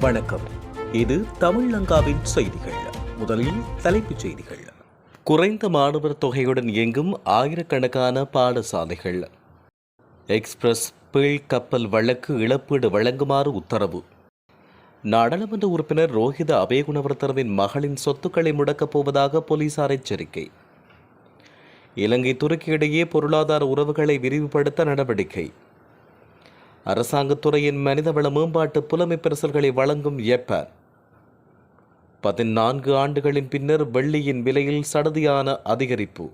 வணக்கம். இது தமிழங்காவின் செய்திகள். முதலில் தலைப்புச் செய்திகள். குறைந்த மாணவர் தொகையுடன் இயங்கும் ஆயிரக்கணக்கான பாடசாலைகள். எக்ஸ்பிரஸ் பீழ் கப்பல் வழக்கு இழப்பீடு வழங்குமாறு உத்தரவு. நாடாளுமன்ற உறுப்பினர் ரோஹித அபயகுணவர்த்தனவின் மகளின் சொத்துக்களை முடக்கப் போவதாக போலீசார் எச்சரிக்கை. இலங்கை துருக்கி இடையே பொருளாதார உறவுகளை விரிவுபடுத்த நடவடிக்கை. அரசாங்கத்துறையின் மனிதவள மேம்பாட்டு புலமை பரிசல்களை வழங்கும் ஜப்பான் பதினான்கு ஆண்டுகளின் பின்னர் வெள்ளியின் விலையில் சடதியான அதிகரிப்பு.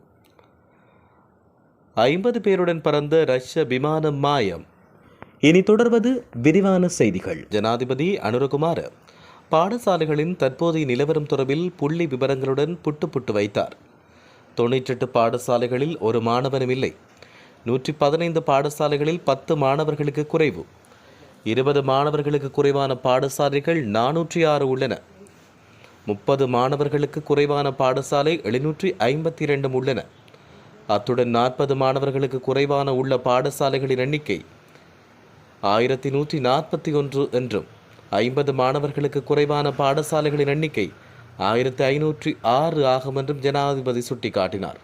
ஐம்பது பேருடன் பறந்த ரஷ்ய விமானம் மாயம். இனி தொடர்வது விரிவான செய்திகள். ஜனாதிபதி அனுரகுமார பாடசாலைகளின் தற்போதைய நிலவரம் தொடர்பில் புள்ளி விவரங்களுடன் புட்டு புட்டு வைத்தார். தொண்ணூற்றெட்டு பாடசாலைகளில் ஒரு மாணவனும் இல்லை. நூற்றி பதினைந்து பாடசாலைகளில் பத்து மாணவர்களுக்கு குறைவு. இருபது மாணவர்களுக்கு குறைவான பாடசாலைகள் நானூற்றி ஆறு உள்ளன. முப்பது மாணவர்களுக்கு குறைவான பாடசாலை எழுநூற்றி ஐம்பத்தி இரண்டும் உள்ளன. அத்துடன் நாற்பது மாணவர்களுக்கு குறைவான உள்ள பாடசாலைகளின் எண்ணிக்கை ஆயிரத்தி நூற்றி நாற்பத்தி ஒன்று என்றும் ஐம்பது மாணவர்களுக்கு குறைவான பாடசாலைகளின் எண்ணிக்கை ஆயிரத்தி ஐநூற்றி ஆறு ஆகும் என்றும் ஜனாதிபதி சுட்டிக்காட்டினார்.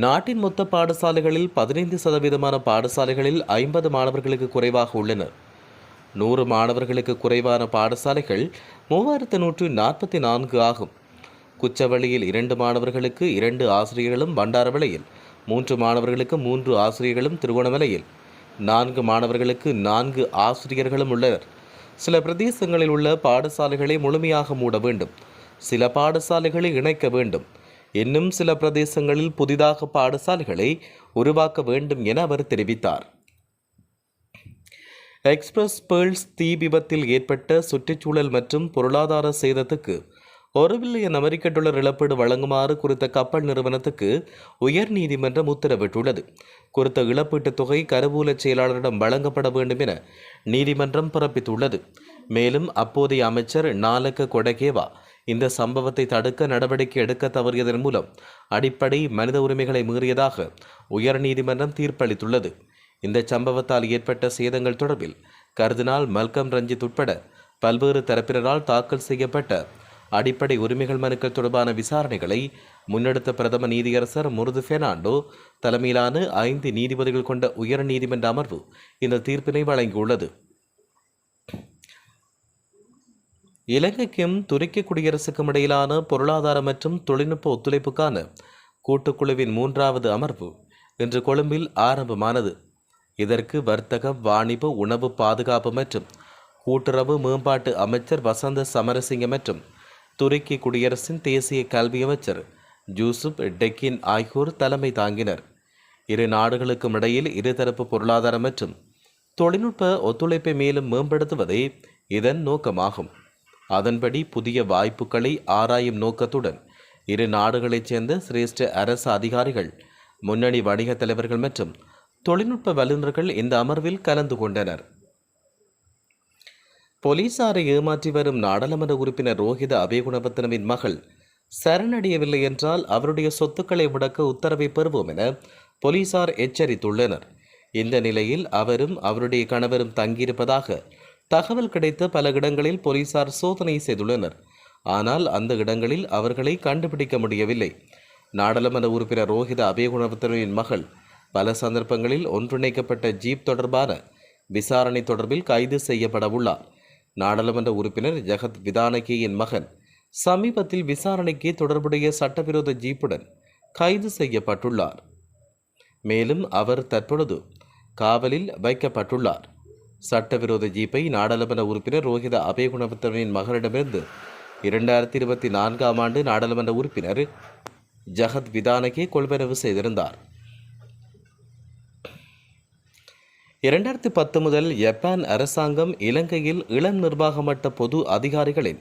நாட்டின் மொத்த பாடசாலைகளில் பதினைந்து சதவீதமான பாடசாலைகளில் ஐம்பது மாணவர்களுக்கு குறைவாக உள்ளனர் நூறு மாணவர்களுக்கு குறைவான பாடசாலைகள் மூவாயிரத்து நூற்று நாற்பத்தி நான்கு ஆகும். குச்சவெளியில் இரண்டு மாணவர்களுக்கு இரண்டு ஆசிரியர்களும் பண்டாரவளையில் மூன்று மாணவர்களுக்கு மூன்று ஆசிரியர்களும் திருகோணமலையில் நான்கு மாணவர்களுக்கு நான்கு ஆசிரியர்களும் உள்ளனர். சில பிரதேசங்களில் உள்ள பாடசாலைகளை முழுமையாக மூட வேண்டும். சில பாடசாலைகளை இணைக்க வேண்டும். இன்னும் சில பிரதேசங்களில் புதிதாக பாடசாலைகளை உருவாக்க வேண்டும் என அவர் தெரிவித்தார். எக்ஸ்பிரஸ் பேர்ல்ஸ் தீ விபத்தில் ஏற்பட்ட சுற்றுச்சூழல் மற்றும் பொருளாதார சேதத்துக்கு ஒரு பில்லியன் அமெரிக்க டாலர் இழப்பீடு வழங்குமாறு குறித்த கப்பல் நிறுவனத்துக்கு உயர் நீதிமன்றம் உத்தரவிட்டுள்ளது. குறித்த இழப்பீட்டுத் தொகை கருவூல செயலாளரிடம் வழங்கப்பட வேண்டும் என நீதிமன்றம் பிறப்பித்துள்ளது. மேலும் அப்போதைய அமைச்சர் நாலக்க கொடகேவா இந்த சம்பவத்தை தடுக்க நடவடிக்கை எடுக்க தவறியதன் மூலம் அடிப்படை மனித உரிமைகளை மீறியதாக உயர்நீதிமன்றம் தீர்ப்பளித்துள்ளது. இந்த சம்பவத்தால் ஏற்பட்ட சேதங்கள் தொடர்பில் கர்தினால் மல்கம் ரஞ்சித் உட்பட பல்வேறு தரப்பினரால் தாக்கல் செய்யப்பட்ட அடிப்படை உரிமைகள் மனுக்கள் தொடர்பான விசாரணைகளை முன்னெடுத்த பிரதம நீதியரசர் முருது பெர்னாண்டோ தலைமையிலான ஐந்து நீதிபதிகள் கொண்ட உயர் நீதிமன்ற அமர்வு இந்த தீர்ப்பினை வழங்கியுள்ளது. இலங்கைக்கும் துருக்கி குடியரசுக்கும் இடையிலான பொருளாதார மற்றும் தொழில்நுட்ப ஒத்துழைப்புக்கான கூட்டுக்குழுவின் மூன்றாவது அமர்வு இன்று கொழும்பில் ஆரம்பமானது. இதற்கு வர்த்தகம் வாணிப உணவு பாதுகாப்பு மற்றும் கூட்டுறவு மேம்பாட்டு அமைச்சர் வசந்த சமரசிங்க மற்றும் துருக்கி குடியரசின் தேசிய கல்வி அமைச்சர் ஜூசுப் டெக்கின் ஆகியோர் தலைமை தாங்கினர். இரு நாடுகளுக்கும் இடையில் இருதரப்பு பொருளாதார மற்றும் தொழில்நுட்ப ஒத்துழைப்பை மேலும் மேம்படுத்துவதே இதன் நோக்கமாகும். அதன்படி புதிய வாய்ப்புகளை ஆராயும் நோக்கத்துடன் இரு நாடுகளைச் சேர்ந்த சிரேஷ்ட அரசு அதிகாரிகள் முன்னணி வணிக தலைவர்கள் மற்றும் தொழில்நுட்ப வல்லுநர்கள் இந்த அமர்வில் கலந்து கொண்டனர். போலீசாரை ஏமாற்றி வரும் நாடாளுமன்ற உறுப்பினர் ரோஹித அபேகுணவர்த்தனவின் மகள் சரணடையவில்லை என்றால் அவருடைய சொத்துக்களை முடக்க உத்தரவை பெறுவோம் என போலீசார் எச்சரித்துள்ளனர். இந்த நிலையில் அவரும் அவருடைய கணவரும் தங்கியிருப்பதாக தகவல் கிடைத்த பல இடங்களில் போலீசார் சோதனை செய்துள்ளனர். ஆனால் அந்த இடங்களில் அவர்களை கண்டுபிடிக்க முடியவில்லை. நாடாளுமன்ற உறுப்பினர் ரோஹித அபேகுணவர்த்தனின் மகள் பல சந்தர்ப்பங்களில் ஒன்றிணைக்கப்பட்ட ஜீப் தொடர்பான விசாரணை தொடர்பில் கைது செய்யப்பட உள்ளார். நாடாளுமன்ற உறுப்பினர் ஜெகத் விதானகியின் மகன் சமீபத்தில் விசாரணைக்கு தொடர்புடைய சட்டவிரோத ஜீப்புடன் கைது செய்யப்பட்டுள்ளார். மேலும் அவர் தற்பொழுது காவலில் வைக்கப்பட்டுள்ளார். சட்டவிரோத ஜீப்பை நாடாளுமன்ற உறுப்பினர் ரோஹித அபயகுணபுத்திரனின் மகனிடமிருந்து இரண்டாயிரத்தி இருபத்தி நான்காம் ஆண்டு நாடாளுமன்ற உறுப்பினர் ஜகத் விதானகே கொள்வனவு செய்திருந்தார். இரண்டாயிரத்தி பத்து முதல் ஜப்பான் அரசாங்கம் இலங்கையில் இளம் நிர்வாக மட்ட பொது அதிகாரிகளின்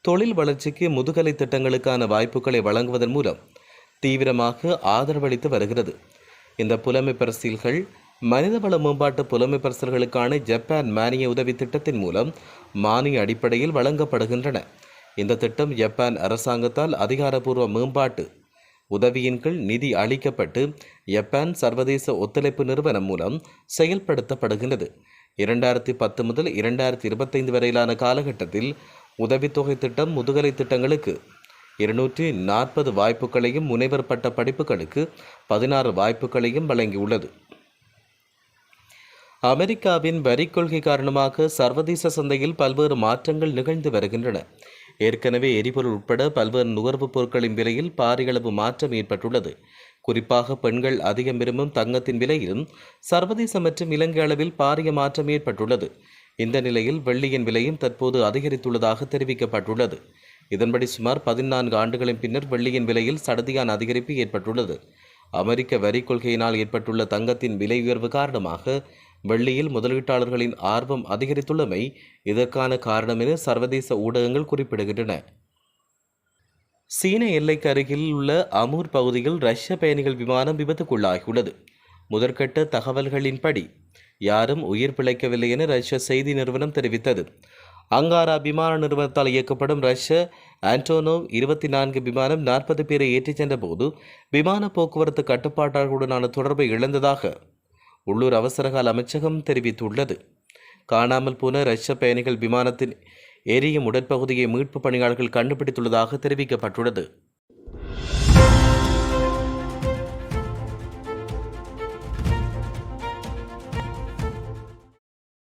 தொழில் வளர்ச்சிக்கு முதுகலை திட்டங்களுக்கான வாய்ப்புகளை வழங்குவதன் மூலம் தீவிரமாக ஆதரவளித்து வருகிறது. இந்த புலமை பரிசீல்கள் மனிதவள மேம்பாட்டு புலமை பரிசல்களுக்கான ஜப்பான் மானிய உதவி திட்டத்தின் மூலம் மானிய அடிப்படையில் வழங்கப்படுகின்றன. இந்த திட்டம் ஜப்பான் அரசாங்கத்தால் அதிகாரப்பூர்வ மேம்பாட்டு உதவியின் கீழ் நிதி அளிக்கப்பட்டு ஜப்பான் சர்வதேச ஒத்துழைப்பு நிறுவனம் மூலம் செயல்படுத்தப்படுகின்றது. இரண்டாயிரத்தி பத்து முதல் இரண்டாயிரத்தி இருபத்தைந்து வரையிலான காலகட்டத்தில் உதவித்தொகை திட்டம் முதுகலை திட்டங்களுக்கு இருநூற்றி நாற்பது வாய்ப்புகளையும் முனைவர் பட்ட படிப்புகளுக்கு பதினாறு வாய்ப்புகளையும் வழங்கியுள்ளது. அமெரிக்காவின் வரி கொள்கை காரணமாக சர்வதேச சந்தையில் பல்வேறு மாற்றங்கள் நிகழ்ந்து வருகின்றன. ஏற்கனவே எரிபொருள் உட்பட பல்வேறு நுகர்வுப் பொருட்களின் விலையில் பாரியளவு மாற்றம் ஏற்பட்டுள்ளது. குறிப்பாக பெண்கள் அதிகம் விரும்பும் தங்கத்தின் விலையிலும் சர்வதேச மற்றும் இலங்கை அளவில் பாரிய மாற்றம் ஏற்பட்டுள்ளது. இந்த நிலையில் வெள்ளியின் விலையும் தற்போது அதிகரித்துள்ளதாக தெரிவிக்கப்பட்டுள்ளது. இதன்படி சுமார் பதினான்கு ஆண்டுகளின் பின்னர் வெள்ளியின் விலையில் சடதியான அதிகரிப்பு ஏற்பட்டுள்ளது. அமெரிக்க வரி கொள்கையினால் ஏற்பட்டுள்ள தங்கத்தின் விலை உயர்வு காரணமாக வெள்ளியில் முதலீட்டாளர்களின் ஆர்வம் அதிகரித்துள்ளமை இதற்கான காரணம் என சர்வதேச ஊடகங்கள் குறிப்பிடுகின்றன. சீன எல்லைக்கு அருகில் உள்ள அமூர் பகுதியில் ரஷ்ய பயணிகள் விமானம் விபத்துக்குள்ளாகியுள்ளது. முதற்கட்ட தகவல்களின்படி யாரும் உயிர் பிழைக்கவில்லை என ரஷ்ய செய்தி நிறுவனம் தெரிவித்தது. அங்காரா விமான நிறுவனத்தால் இயக்கப்படும் ரஷ்ய ஆண்டோனோவ் இருபத்தி நான்கு விமானம் நாற்பது பேரை ஏற்றிச் சென்றபோது விமான போக்குவரத்து கட்டுப்பாட்டாளர்களுடனான தொடர்பை இழந்ததாக உள்ளூர் அவசரகால அமைச்சகம் தெரிவித்துள்ளது. காணாமல் போன ரஷ்ய பயணிகள் விமானத்தின் எரியும் உடற்பகுதியை மீட்பு பணியாளர்கள் கண்டுபிடித்துள்ளதாக தெரிவிக்கப்பட்டுள்ளது.